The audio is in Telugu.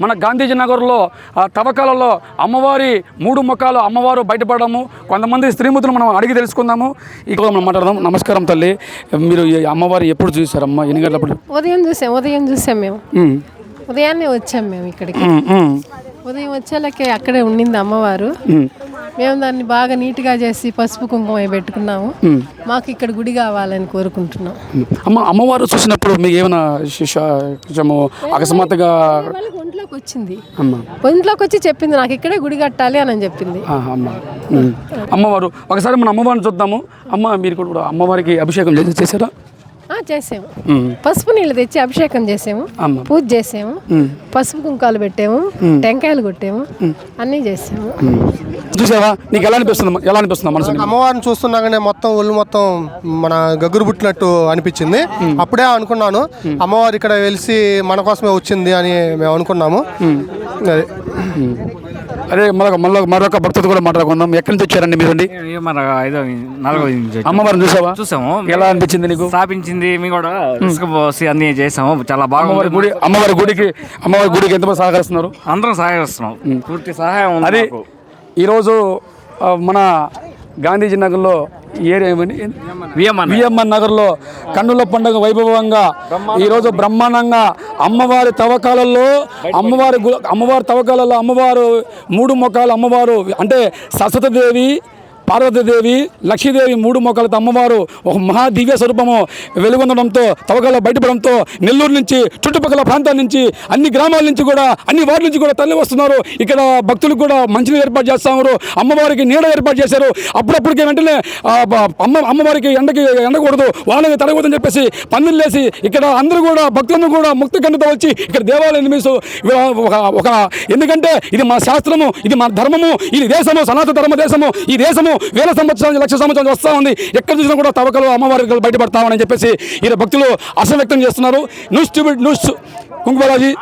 మన గాంధీజీ నగర్లో తవ్వకాలలో అమ్మవారి మూడు ముఖాలు అమ్మవారు బయటపడము. కొంతమంది స్త్రీమూర్తులు మనం అడిగి తెలుసుకుందాము. ఇక మనం మాట్లాడదాం. నమస్కారం తల్లి. మీరు ఈ అమ్మవారి ఎప్పుడు చూసారమ్మా? ఎన్ని గంటలప్పుడు? ఉదయం చూసాం ఉదయం చూసాం మేము. ఉదయాన్నే వచ్చాం మేము ఇక్కడికి. ఉదయం వచ్చేలకే అక్కడే ఉండింది అమ్మవారు. మేము దాన్ని బాగా నీట్గా చేసి పసుపు కుంకుమ పెట్టుకున్నాము. మాకు ఇక్కడ గుడి కావాలని కోరుకుంటున్నాం. అమ్మ అమ్మవారు చూసినప్పుడు మీకు ఏమైనా కొంచెము అకస్మాత్తుగా ఒంట్లోకి వచ్చింది. అమ్మ. ఒంట్లోకి వచ్చి చెప్పింది నాకు ఇక్కడే గుడి కట్టాలి అని చెప్పింది. అమ్మవారు ఒకసారి మన అమ్మవారిని చూద్దాము. అమ్మ మీరు కూడా అమ్మవారికి అభిషేకం చేసి చేశారా? ఆ, చేసాము. పసుపు నీళ్ళు తెచ్చి అభిషేకం చేసాము. పూజ చేసాము. పసుపు కుంకాలు పెట్టాము. టెంకాయలు కొట్టాము. అన్నీ చేసాము. చూసావా? నీకు ఎలా అనిపిస్తుంది? ఎలా అనిపిస్తుంది మనసు? అమ్మవారిని చూస్తున్నాగానే మొత్తం ఒళ్ళు మొత్తం మన గగ్గురు పుట్టినట్టు అనిపించింది. అప్పుడే అనుకున్నాను అమ్మవారు ఇక్కడ వెలిసి మన కోసమే వచ్చింది అని మేము అనుకున్నాము. అది అదే మరొక మళ్ళీ మరొక భక్తుడు కూడా మాట్లాడుకుందాం. ఎక్కడి నుంచి వచ్చారండి మీరండి ఏ మన ఐదో నాలుగో. అమ్మవారిని చూసావా? చూసాము. ఎలా అనిపించింది నీకు? స్థాపించింది మేము కూడా ఇసుక పోసి అన్ని చేసాము. చాలా బాగా అమ్మవారి గుడి అమ్మవారి గుడికి అమ్మవారి గుడికి ఎంతమంది సహకరిస్తున్నారు? అందరం సహాయస్తున్నాం పూర్తి సహాయం అది. ఈరోజు మన గాంధీజీ నగర్లో ఏరియా విఎంఎన్ నగర్లో కన్నుల పండుగ వైభవంగా ఈరోజు బ్రహ్మాండంగా అమ్మవారి తవ్వకాలలో అమ్మవారి గు- అమ్మవారి తవ్వకాలలో అమ్మవారు మూడు మొక్కలు అమ్మవారు అంటే సరస్వతీదేవి పార్వతీదేవి లక్ష్మీదేవి మూడు మొక్కలతో అమ్మవారు ఒక మహా దివ్య స్వరూపము వెలుగొందడంతో తవ్వకాల బయటపడంతో నెల్లూరు నుంచి చుట్టుపక్కల ప్రాంతాల నుంచి అన్ని గ్రామాల నుంచి కూడా అన్ని వార్డుల నుంచి కూడా తల్లి వస్తున్నారు. ఇక్కడ భక్తులకు కూడా మంచిని ఏర్పాటు చేస్తున్నారు. అమ్మవారికి నీడ ఏర్పాటు చేశారు. అప్పుడప్పటికే వెంటనే అమ్మ అమ్మవారికి ఎండకి ఎండకూడదు వాళ్ళకి తడగకూడదని చెప్పేసి పందిళ్ళు లేసి ఇక్కడ అందరూ కూడా భక్తులను కూడా ముక్తి కన్నుతో వచ్చి ఇక్కడ దేవాలయం నిర్మిస్తూ ఒక ఒక ఎందుకంటే ఇది మా శాస్త్రము ఇది మా ధర్మము ఇది దేశము సనాతన ధర్మ దేశము ఈ దేశము వేల సంవత్సరాలు లక్ష సంవత్సరాలు వస్తూ ఉంది. ఎక్కడ చూసినా కూడా తవ్వకలు అమ్మవారికి బయటపడతామని చెప్పేసి ఈ భక్తులు అసలు వ్యక్తం చేస్తున్నారు. News news కుంకుమరాజీ.